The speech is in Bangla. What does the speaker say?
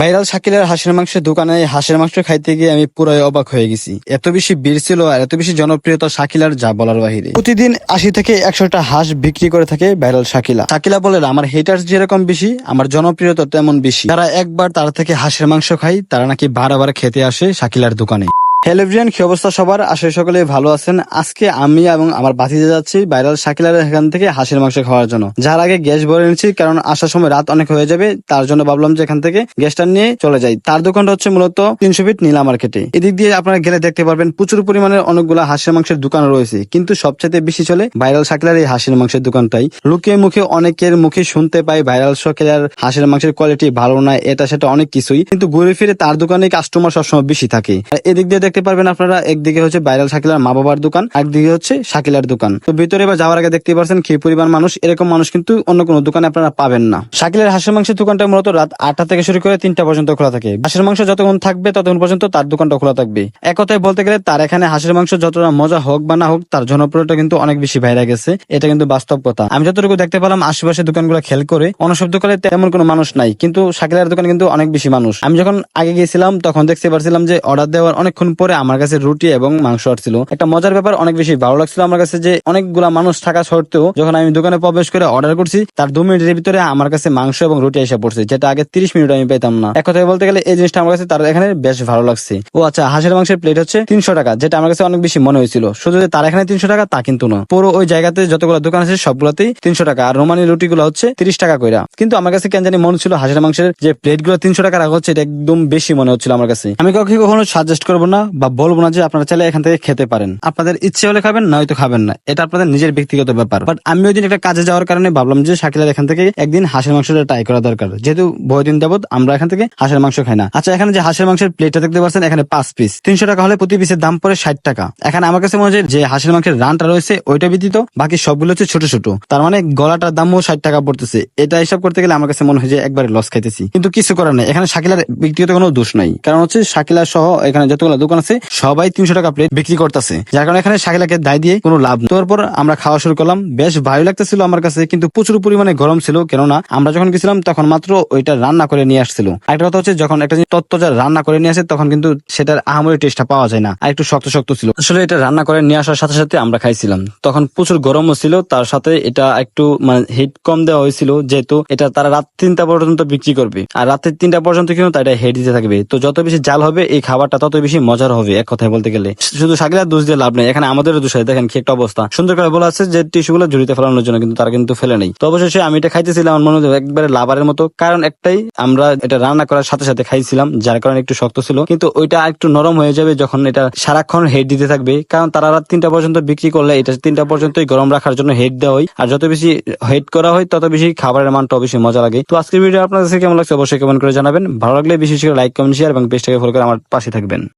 ভাইরাল শাকিলের হাঁসের মাংসের দোকানে হাঁসের মাংস খাইতে গিয়ে আমি পুরাই অবাক হয়ে গেছি। এত বেশি ভিড় ছিল আর এত বেশি জনপ্রিয়তা শাকিলার যা বলার বাহিরে। প্রতিদিন আশি থেকে একশোটা হাঁস বিক্রি করে থাকে ভাইরাল শাকিলা। শাকিলা বলেন আমার হেটার যেরকম বেশি, আমার জনপ্রিয়তা তেমন বেশি। তারা একবার তার থেকে হাঁসের মাংস খাই তারা নাকি বারবার খেতে আসে শাকিলার দোকানে। হ্যালো এভরিয়ান কি অবস্থা সবার? আসলে সকলে ভালো আছেন। আজকে আমি এবং আমার বাতিজা যাচ্ছি ভাইরাল শাকিলার এখান থেকে হাঁসের মাংস খাওয়ার জন্য। যার আগে গ্যাস ভরে নিচ্ছি কারণ আসার সময় রাত অনেক হয়ে যাবে, তার জন্য ভাবলাম যে এখান থেকে গ্যাসটা নিয়ে চলে যাই। তার দোকানটা হচ্ছে মূলত তিনশো ফিট নীলা মার্কেটে। এদিক দিয়ে আপনারা গেলে দেখতে পারবেন, প্রচুর পরিমাণের অনেকগুলো হাঁসের মাংসের দোকান রয়েছে। কিন্তু সবচেয়ে বেশি চলে ভাইরাল শাকিলার এই হাঁসের মাংসের দোকানটাই। লোকে মুখে, অনেকের মুখে শুনতে পাই ভাইরাল শাকিলার হাঁসের মাংসের কোয়ালিটি ভালো নয় এটা সেটা অনেক কিছুই। কিন্তু ঘুরে ফিরে তার দোকানে কাস্টমার সবসময় বেশি থাকে। এদিক দিয়ে দেখতে পারবেন আপনারা, একদিকে হচ্ছে ভাইরাল শাকিলার মা বাবার দোকান একদিকে হচ্ছে শাকিলার দোকান। তো ভিতরে বা যাওয়ার আগে দেখতে পাচ্ছেন কি পরিমাণ মানুষ, এরকম মানুষ কিন্তু অন্য কোনো দোকানে আপনারা পাবেন না। শাকিলের হাঁসের মাংসের দোকানটা মূলত রাত আটটা থেকে শুরু করে তিনটা পর্যন্ত খোলা থাকে। হাঁসের মাংস যতক্ষণ থাকবে ততক্ষণ পর্যন্ত তার দোকানটা খোলা থাকবে। এক কথায় বলতে গেলে তার এখানে হাঁসের মাংস যতটা মজা হোক বা না হোক, তার জনপ্রিয়তা কিন্তু অনেক বেশি বাইরে গেছে। এটা কিন্তু বাস্তব কথা। আমি যতটুকু দেখতে পেলাম, আশেপাশের দোকানগুলো খেয়াল করে সব দোকানে তেমন কোনো মানুষ নাই। কিন্তু শাকিলার দোকানে কিন্তু অনেক বেশি মানুষ। আমি যখন আগে গিয়েছিলাম, তখন দেখতে পারছিলাম যে অর্ডার দেওয়ার অনেকক্ষণ পরে আমার কাছে রুটি এবং মাংস আসছিল। একটা মজার ব্যাপার, অনেক বেশি ভালো লাগছিল আমার কাছে যে অনেকগুলা মানুষ থাকা সত্ত্বেও যখন আমি দোকানে প্রবেশ করে অর্ডার করছি, তার দু মিনিটের ভিতরে আমার কাছে মাংস এবং রুটি এসে পড়ছে, যেটা আগে তিরিশ মিনিট আমি পেতাম না। এক কথায় বলতে গেলে এই জিনিসটা আমার কাছে তার এখানে বেশ ভালো লাগছে। ও আচ্ছা হাঁসের মাংসের প্লেট হচ্ছে তিনশো টাকা, যেটা আমার কাছে অনেক বেশি মনে হয়েছিল। শুধু যে তার এখানে তিনশো টাকা, তা কিন্তু না। পুরো ওই জায়গাতে যতগুলো দোকান আছে, সবগুলোতেই তিনশো টাকা, আর রোমানি রুটি গুলো হচ্ছে তিরিশ টাকা কইরা। কিন্তু আমার কাছে কেন জানি মনে ছিল হাঁসের মাংসের যে প্লেটগুলো তিনশো টাকা রাখা হচ্ছে, এটা একদম বেশি মনে হচ্ছিল আমার কাছে। আমি কাউকে কখনো সাজেস্ট করব না বা বলব না যে আপনারা চাইলে এখান থেকে খেতে পারেন। আপনাদের ইচ্ছে হলে খাবেন নয়তো খাবেন না। এটা আপনাদের নিজের ব্যক্তিগত ব্যাপার। বাট আমি ওই দিন একটা কাজে যাওয়ার কারণে ভাবলাম যে শাকিলার এখান থেকে একদিন হাঁসের মাংসটা ট্রাই করা দরকার। যেহেতু বহুদিন যাবত আমরা এখান থেকে হাঁসের মাংস খাই না। আচ্ছা এখানে যে হাঁসের মাংসের প্লেটটা দেখতে পাচ্ছেন, এখানে পাঁচ পিস তিনশো টাকা হলে প্রতি পিসের দাম পড়ে ষাট টাকা। এখানে আমার কাছে মনে হয় যে হাঁসের মাংসের রানটা রয়েছে, ওইটা ব্যতীত বাকি সবগুলো হচ্ছে ছোট ছোট। তার মানে গলাটার দামও ষাট টাকা পড়তেছে। এটা হিসাব করতে গেলে আমার কাছে মনে হয় যে একবারে লস খাইতেছি। কিন্তু কিছু করার নেই। এখানে শাকিলার ব্যক্তিগত কোনো দোষ নাই। কারণ হচ্ছে শাকিলা সহ এখানে যতগুলো দোকান আছে সবাই তিনশো টাকা প্লেট বিক্রি করতেছে। যার কারণে এখানে শাকিলাকে দায় দিয়ে কোনো লাভ নেই। তারপর আমরা খাওয়া শুরু করলাম। বেশ ভালো লাগতেছিল আমার কাছে, কিন্তু প্রচুর পরিমাণে গরম ছিল। কেননা আমরা যখন গেছিলাম, তখন মাত্র ওইটা রান্না করে নিয়ে আসছিল। আরেকটা কথা হচ্ছে, যখন একটা জিনিস তত্ত্ব যা রান্না করে নিয়ে আসে, তখন কিন্তু সেটার আহামরি টেস্টটা পাওয়া যায় না। আর একটু শক্ত শক্ত ছিল। আসলে এটা রান্না করে নিয়ে আসার সাথে সাথে আমরা খাইছিলাম। তখন প্রচুর গরমও ছিল। তার সাথে এটা একটু মানে হিট কম দেওয়া হয়েছিল। যেহেতু এটা তারা রাত তিনটা পর্যন্ত বিক্রি করবে। আর রাতের তিনটা পর্যন্ত কিন্তু এটা হেড দিতে থাকবে। তো যত বেশি জাল হবে, এই খাবারটা তত বেশি মজার হবে, এক কথায় বলতে গেলে। শুধু শাকিলার দোষ দিয়ে লাভ নেই, এখানে আমাদেরও দোষ দেখেন কি একটা অবস্থা। সুন্দর করে বলা আছে যে টিস্যু গুলো ঝুড়িতে ফেলানোর জন্য, কিন্তু তারা কিন্তু ফেলে নেই। তো অবশেষে আমি এটা খাইতেছিলাম, আমার মনে হতো একবারে লাভারের মতো। কারণ একটাই, আমরা এটা রান্না করার সাথে সাথে খাইছিলাম, যার কারণে একটু শক্ত ছিল। কিন্তু ওইটা একটু নরম হয়ে যাবে যখন এটা সারাক্ষণ হেড দিতে থাকবে। কারণ তারা রাত তিনটা পর্যন্ত বিক্রি করলে এটা তিনটা পর্যন্তই গরম রাখার জন্য হেড দেওয়া হয়। আর যত বেশি হেড করা হয়, তত বেশি খাবারের মানটা বেশি মজা লাগে। তো আজকের ভিডিও আপনাদের কেমন লাগছে অবশ্যই কমেন্ট করে জানাবেন। ভালো লাগলে বেশি বেশি লাইক কমেন্ট শেয়ার এবং পেজটাকে ফলো করে আমার পাশে থাকবেন।